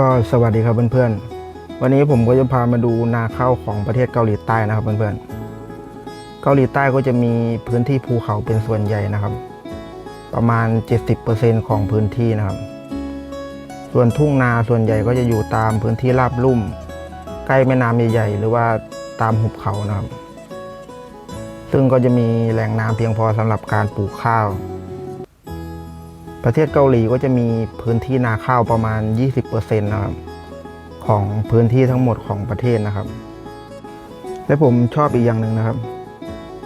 ก็สวัสดีครับเพื่อนๆ วันนี้ผมก็จะพามาดูนาข้าวของประเทศเกาหลีใต้นะครับเพื่อนๆ เกาหลีใต้ก็จะมีพื้นที่ภูเขาเป็นส่วนใหญ่นะครับ ประมาณ 70%ของพื้นที่นะครับ ส่วนทุ่งนาส่วนใหญ่ก็จะอยู่ตามพื้นที่ราบลุ่ม ใกล้แม่น้ำใหญ่ๆ หรือว่าตามหุบเขานะครับ ซึ่งก็จะมีแหล่งน้ำเพียงพอสำหรับการปลูกข้าว ประเทศเกาหลีก็จะมีพื้นที่นาข้าวประมาณ 20%นะครับของพื้นที่ทั้งหมดของประเทศนะครับ และผมชอบอีกอย่างหนึ่งนะครับ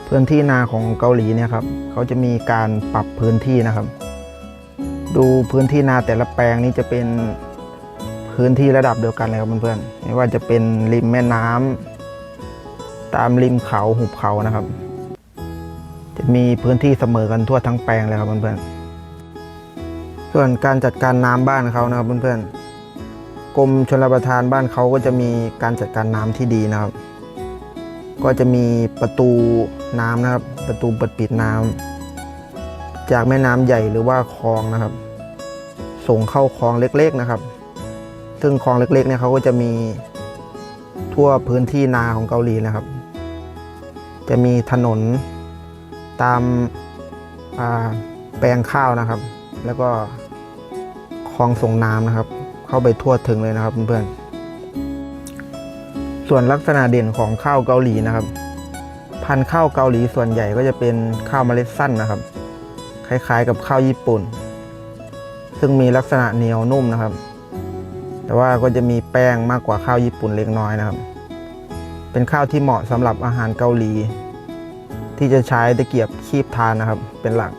พื้นที่นาของเกาหลีเนี่ยครับเขาจะมีการปรับพื้นที่นะครับ ดูพื้นที่นาแต่ละแปลงนี้จะเป็นพื้นที่ระดับเดียวกันเลยครับเพื่อนๆไม่ว่าจะเป็นริมแม่น้ำตามริมเขาหุบเขานะครับ จะมีพื้นที่เสมอกันทั่วทั้งแปลงเลยครับเพื่อนๆ ส่วนการจัดการน้ำบ้านเขานะครับเพื่อนๆกรมชลประทานบ้านเขาก็จะมีการจัดการน้ำที่ดีนะครับ ก็จะมีประตูน้ำนะครับ ประตูเปิดปิดน้ำจากแม่น้ำใหญ่หรือว่าคลองนะครับ ส่งเข้าคลองเล็กๆนะครับ ซึ่งคลองเล็กๆเนี่ยเขาก็จะมีทั่วพื้นที่นาของเกาหลีนะครับ จะมีถนนตามาแปลงข้าวนะครับ แล้วก็ ลองส่งน้ำนะครับ เข้าไปทั่วถึงเลยนะครับเพื่อนๆส่วนลักษณะเด่นของข้าวเกาหลีนะครับ พันธุ์ข้าวเกาหลีส่วนใหญ่ก็จะเป็นข้าวเมล็ดสั้นนะครับ คล้ายๆกับข้าวญี่ปุ่น ซึ่งมีลักษณะเหนียวนุ่มนะครับ แต่ว่าก็จะมีแป้งมากกว่าข้าวญี่ปุ่นเล็กน้อยนะครับ เป็นข้าวที่เหมาะสำหรับอาหารเกาหลี ที่จะใช้ตะเกียบคีบทานนะครับ เป็นหลัก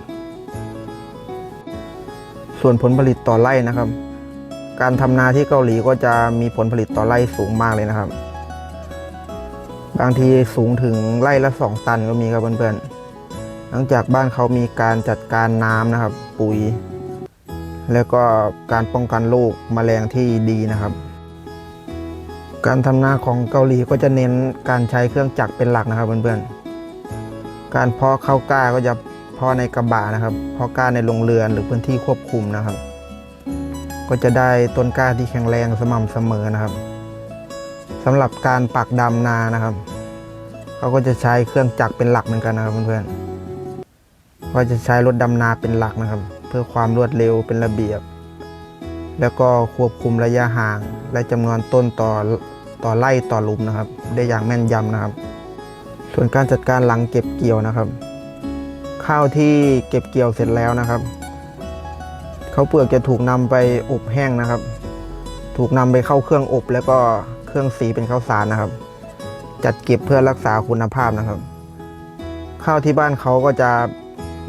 ส่วนผลผลิตต่อไร่นะครับ การทำนาที่เกาหลีก็จะมีผลผลิตต่อไร่สูงมากเลยนะครับ บางทีสูงถึงไร่ละสองตันก็มีครับเพื่อนๆหลังจากบ้านเขามีการจัดการน้ำนะครับ ปุ๋ย แล้วก็การป้องกันโรคแมลงที่ดีนะครับ การทำนาของเกาหลีก็จะเน้นการใช้เครื่องจักรเป็นหลักนะครับเพื่อนๆการเพาะข้าวกล้าก็จะ เพาะในกระบะนะครับ เพาะกล้าในโรงเรือนหรือพื้นที่ควบคุมนะครับ ก็จะได้ต้นกล้าที่แข็งแรงสม่ำเสมอนะครับสำหรับการปักดำนานะครับเขาก็จะใช้เครื่องจักรเป็นหลักเหมือนกันนะครับเพื่อนๆก็จะใช้รถดำนาเป็นหลักนะครับ เพื่อความรวดเร็วเป็นระเบียบ แล้วก็ควบคุมระยะห่าง และจำนวนต้นต่อต่อไร่ต่อหลุมนะครับ ได้อย่างแม่นยำนะครับ ส่วนการจัดการหลังเก็บเกี่ยวนะครับ ข้าวที่เก็บเกี่ยวเสร็จแล้วนะครับข้าวเปลือกจะถูกนำไปอบแห้งนะครับ ถูกนำไปเข้าเครื่องอบ แล้วก็เครื่องสีเป็นข้าวสารนะครับ จัดเก็บเพื่อรักษาคุณภาพนะครับ ข้าวที่บ้านเขาก็จะ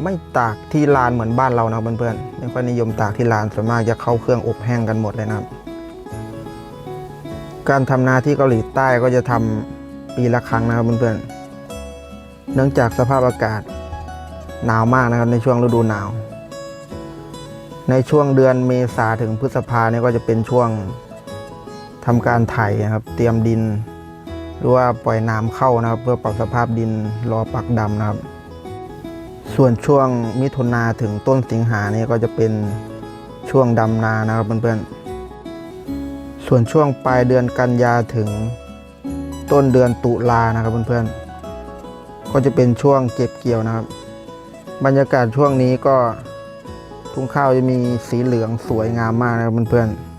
ไม่ตากที่ลานเหมือนบ้านเรานะเพื่อนๆไม่ค่อยนิยมตากที่ลานส่วนมากจะเข้าเครื่องอบแห้งกันหมดเลยนะครับ การทำนาที่เกาหลีใต้ก็จะทำปีละครั้งนะครับเพื่อนๆเนื่องจากสภาพอากาศ หนาวมากนะครับในช่วงฤดูหนาว ในช่วงเดือนเมษาถึงพฤษภาเนี่ยก็จะเป็นช่วงทำการไถนะครับ เตรียมดิน หรือว่าปล่อยน้ำเข้านะครับ เพื่อปรับสภาพดินรอปักดำนะครับ ส่วนช่วงมิถุนาถึงต้นสิงหาเนี่ยก็จะเป็นช่วงดำนานะครับเพื่อนๆ ส่วนช่วงปลายเดือนกันยาถึงต้นเดือนตุลานะครับเพื่อนๆ ก็จะเป็นช่วงเก็บเกี่ยวนะครับ บรรยากาศช่วงนี้ก็ทุ่งข้าวจะมีสีเหลืองสวยงามมากนะครับเพื่อนๆ